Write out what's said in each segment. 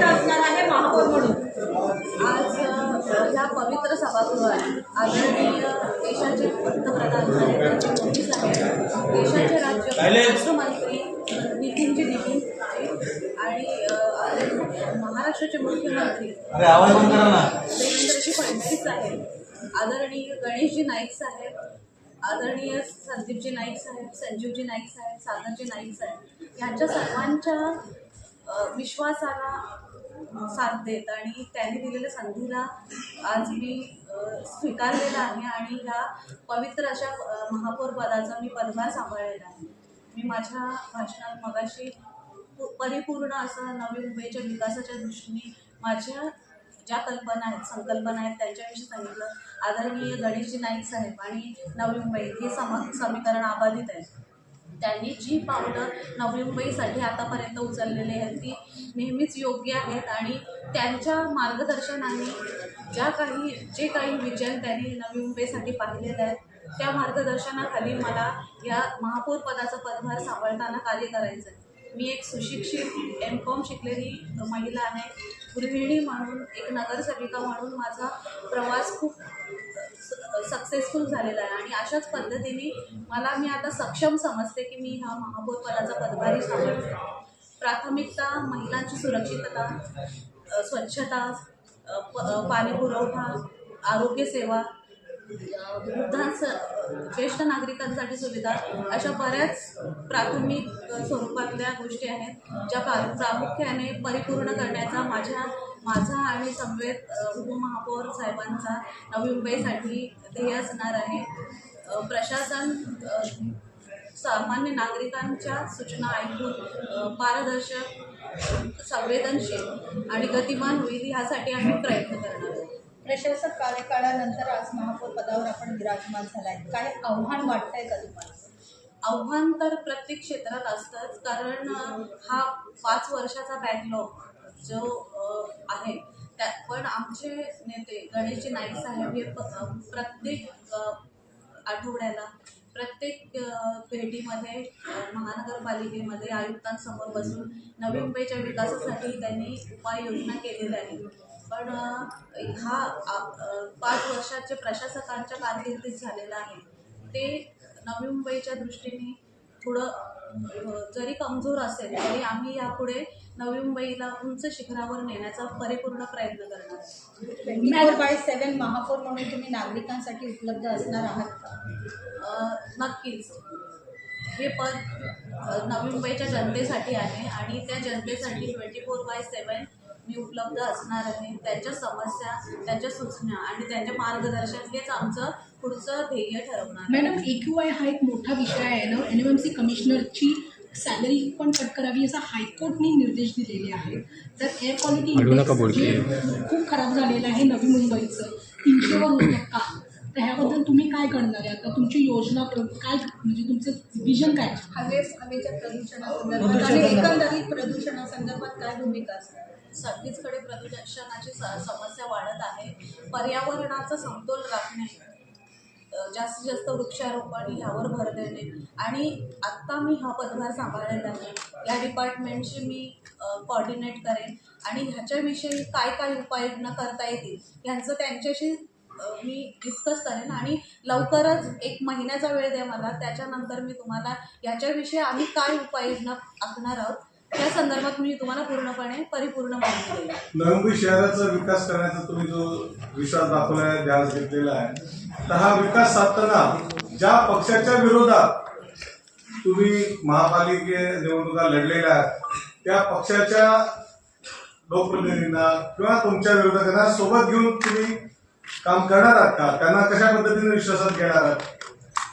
भूमिका असणार आहे महापौर म्हणून. आज ह्या पवित्र सभागृहात आदरणीय देशाचे पंतप्रधान नरेंद्र मोदी साहेब देशाचे राज्य राष्ट्रमंत्री नितीनजी नितीन आणि महाराष्ट्राचे मुख्यमंत्री अरे आवाज बंद करा ना. देवेंद्रजी फडणवीस साहेब आदरणीय गणेशजी नाईक साहेब आदरणीय संदीपजी नाईक साहेब संजीवजी नाईक साहेब सागरजी नाईक साहेब यांच्या सर्वांच्या विश्वासाला साथ देत आणि त्यांनी दिलेल्या संधीला आज मी स्वीकारलेला आहे आणि ह्या पवित्र अशा महापौर पदाचा मी पदभार सांभाळलेला आहे. मी माझ्या भाषणात मगाशी परिपूर्ण असं नवी मुंबईच्या विकासाच्या दृष्टीने माझ्या ज्या कल्पना आहेत संकल्पना आहेत त्यांच्याविषयी सांगितलं. आदरणीय गणेशजी नाईक साहेब आणि नवी मुंबई हे सम समीकरण आबाधित आहे त्यांनी जी पावलं नवी मुंबईसाठी आतापर्यंत उचललेली आहेत ती नेहमीच योग्य आहेत आणि त्यांच्या मार्गदर्शनाने ज्या काही जे काही विजन त्यांनी नवी मुंबईसाठी पाहिलेले आहेत त्या मार्गदर्शनाखाली मला या महापौर पदाचा पदभार सांभाळताना कार्य करायचं आहे मी एक सुशिक्षित एम कॉम शिकलेली महिला आहे. गृहिणी म्हणून एक नगरसेविका म्हणून माझा प्रवास खूप सक्सेसफुल झालेला आहे. आणि अशाच पद्धतीने मला मी आता सक्षम समजते की मी ह्या महापौर पदाचा पदभारी सांभाळते प्राथमिकता महिलांची सुरक्षितता स्वच्छता प- पाणी पुरवठा आरोग्यसेवा वृद्धांस ज्येष्ठ नागरिकांसाठी सुविधा अशा बऱ्याच प्राथमिक स्वरूपातल्या गोष्टी आहेत ज्या प्रा- प्रामुख्याने परिपूर्ण करण्याचा माझ्या माझा आणि समवेत उपमहापौर साहेबांचा नवी मुंबईसाठी ध्येय असणार आहे. प्रशासन सामान्य नागरिकांच्या सूचना ऐकून पारदर्शक संवेदनशील आणि गतिमान होईल ह्यासाठी आम्ही प्रयत्न करणार आहोत. प्रशासक कार्यकाळानंतर आज महापौर पदावर आपण विराजमान झालाय. काय आव्हान वाटतंय का तुम्हाला? आव्हान तर प्रत्येक क्षेत्रात असतंच कारण हा पाच वर्षाचा बॅकलॉग जो आहे त्या पण आमचे नेते गणेशजी नाईक साहेब हे प- प्रत्येक आठवड्याला प्रत्येक भेटीमध्ये महानगरपालिकेमध्ये आयुक्तांसमोर बसून नवी मुंबईच्या विकासासाठी त्यांनी उपाययोजना केलेल्या आहेत. पण हा पाच वर्षाचे प्रशासकांच्या कारकिर्दीत झालेला आहे. ते नवी मुंबईच्या दृष्टीने थोडं जरी कमजोर असेल तरी आम्ही यापुढे नवी मुंबईला उंच शिखरावर नेण्याचा परिपूर्ण प्रयत्न करणार बाय सेवन महापौर म्हणून तुम्ही नागरिकांसाठी उपलब्ध असणार आहात नक्कीच. हे पद नवी मुंबईच्या जनतेसाठी आहे आणि त्या जनतेसाठी ट्वेंटी फोर बाय सेवन मी उपलब्ध असणार आहे त्यांच्या समस्या त्यांच्या सूचना आणि त्यांचे मार्गदर्शन हेच आमचं पुढचं ध्येय ठरवणार आहे. मॅडम ए क्यू आय हा एक मोठा विषय आहे ना? एन एम एम सी कमिशनरची सॅलरी पण कट करावी असा हायकोर्टने निर्देश दिलेले आहेत. तर एअर क्वालिटी इंडेक्स खूप खराब झालेलं आहे नवी मुंबईचं. तीनशेवर होतं का तर ह्याबद्दल तुम्ही काय करणार आहे? आता तुमची योजना काय म्हणजे तुमचं विजन काय? हवे हवेच्या प्रदूषणासंदर्भात आणि एकंदरीत प्रदूषणासंदर्भात काय भूमिका असणार? सगळीचकडे प्रदूषणाची स- समस्या वाढत आहे. पर्यावरणाचा समतोल राखणे जास्तीत जास्त वृक्षारोपण ह्यावर भर देणे. आणि आत्ता मी हा पदभार सांभाळलेला आहे. या डिपार्टमेंटशी मी कॉर्डिनेट करेन. आणि ह्याच्याविषयी काय काय उपाययोजना करता येतील ह्यांचं त्यांच्याशी मी डिस्कस करेन आणि लवकरच एक महिन्याचा वेळ द्या मला. त्याच्यानंतर मी तुम्हाला याच्याविषयी आम्ही काय उपाययोजना आखणार आहोत त्या संदर्भात मी तुम्हाला पूर्णपणे परिपूर्ण माहिती देईन. मुंबई शहराचा विकास करण्याचा तुम्ही जो विश्वास दाखवलाय ध्यास घेतलेला आहे तर हा विकास साधताना ज्या पक्षाच्या विरोधात तुम्ही महापालिके निवडणुका लढलेल्या आहेत त्या पक्षाच्या लोकप्रतिनिधींना किंवा तुमच्या विरोधकांना सोबत घेऊन तुम्ही काम करणार आहात का? त्यांना कशा पद्धतीने विश्वासात घेणार आहात?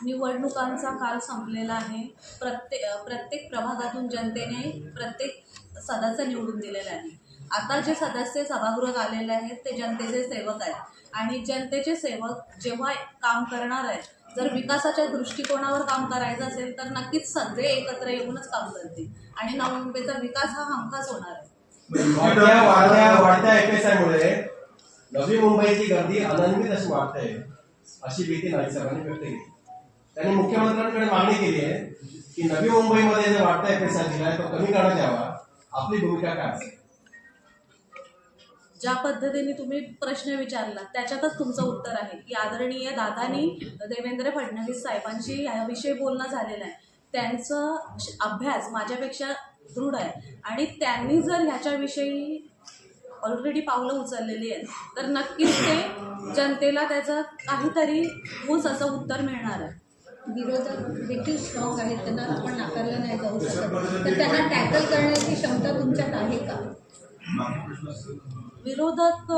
निवडणुकांचा काल संपलेला आहे. प्रत्येक प्रत्येक प्रभागातून जनतेने प्रत्येक सदस्य निवडून दिलेले आहे आता जे सदस्य सभागृहात आलेले आहेत ते जनतेचे सेवक आहेत. आणि जनतेचे सेवक जेव्हा काम करणार आहेत जर विकासाच्या दृष्टिकोनावर काम करायचं असेल तर नक्कीच सगळे एकत्र येऊनच काम करतील. आणि नवी मुंबईचा विकास हा हमखास होणार आहे. वाढत्या वाढत्या वाढत्या एफएसआयमुळे नवी मुंबईची गर्दी अनन्वित अशी वाटते अशी भीती नाईक साहेबांनी व्यक्त केली. त्यांनी मुख्यमंत्र्यांकडे मागणी केली आहे की नवी मुंबईमध्ये जे वाटतंय पैसा दिलाय तो कमी करण्यात यावा. आपली भूमिका काय असेल? ज्या पद्धतीने तुम्ही प्रश्न विचारला त्याच्यातच तुमचं उत्तर आहे. की आदरणीय दादानी देवेंद्र फडणवीस साहेबांशी याविषयी बोलणं झालेलं आहे. त्यांचं अभ्यास माझ्यापेक्षा दृढ आहे. आणि त्यांनी जर ह्याच्याविषयी ऑलरेडी पावलं उचललेली आहेत. तर नक्कीच ते जनतेला त्याचं काहीतरी ठोस असं उत्तर मिळणार आहे. विरोधक देखील स्ट्रॉंग आहेत. त्यांना आपण नाकारलं नाही जाऊ शकत. तर त्यांना टॅकल करण्याची क्षमता तुमच्यात आहे का? विरोधक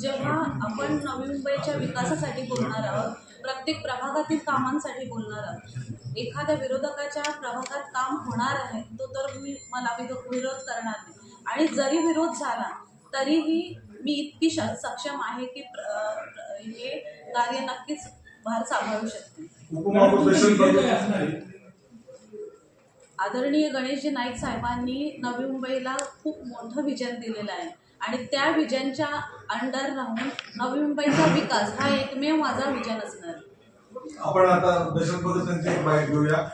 जेव्हा आपण नवी मुंबईच्या विकासासाठी बोलणार आहोत प्रत्येक प्रभागातील कामांसाठी बोलणार आहोत एखाद्या विरोधकाच्या प्रभागात काम होणार आहे तो तर मी मला विरो- विरोध करणार नाही. आणि जरी विरोध झाला तरीही मी इतकी सक्षम आहे की हे कार्य नक्कीच भार सांभाळू शकते. आदरणीय गणेशजी नाईक साहेबांनी नवी मुंबईला खूप मोठं विजन दिलेलं आहे. आणि त्या विजनच्या अंडर राहून नवी मुंबईचा विकास हा एकमेव माझा विजन असणार. आपण आता दशरथ एक बाईट घेऊया.